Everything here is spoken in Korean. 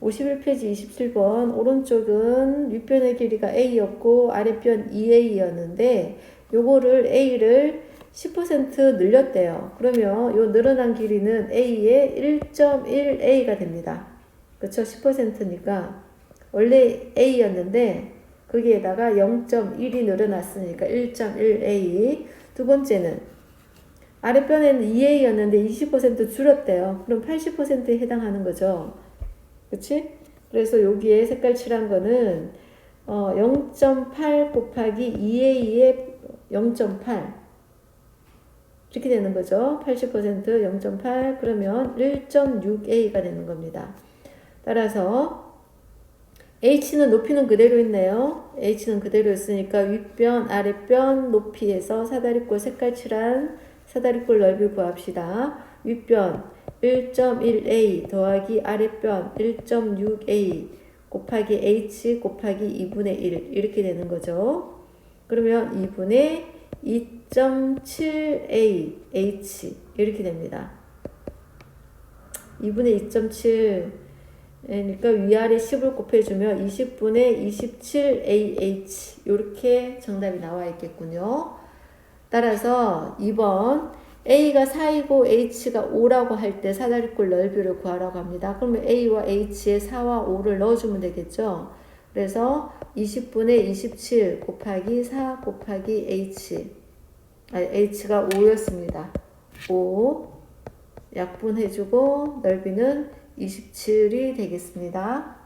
51페이지 27번 오른쪽은 윗변의 길이가 A였고 아랫변 2A였는데 요거를 A를 10% 늘렸대요. 그러면 요 늘어난 길이는 A의 1.1A가 됩니다. 그쵸? 10%니까 원래 A였는데 거기에다가 0.1이 늘어났으니까 1.1A 두 번째는 아랫변에는 2A였는데 20% 줄었대요. 그럼 80%에 해당하는 거죠. 그치? 그래서 여기에 색깔 칠한 거는 어, 0.8 곱하기 2A의 0.8 이렇게 되는 거죠. 80% 0.8 그러면 1.6A가 되는 겁니다. 따라서 H는 높이는 그대로 있네요. H는 그대로 있으니까 윗변, 아랫변 높이에서 사다리꼴 색깔 칠한 사다리꼴 넓이 구합시다. 윗변 1.1A 더하기 아랫변 1.6A 곱하기 H 곱하기 2분의 1 이렇게 되는 거죠. 그러면 2분의 2.7A H 이렇게 됩니다. 2분의 2.7 그러니까 위아래 10을 곱해주면 20분의 27AH 이렇게 정답이 나와 있겠군요. 따라서 2번 A가 4이고 H가 5라고 할 때 사다리꼴 넓이를 구하라고 합니다. 그러면 A와 H에 4와 5를 넣어주면 되겠죠. 그래서 20분의 27 곱하기 4 곱하기 H 아니, H가 5였습니다. 5 약분해주고 넓이는 27이 되겠습니다.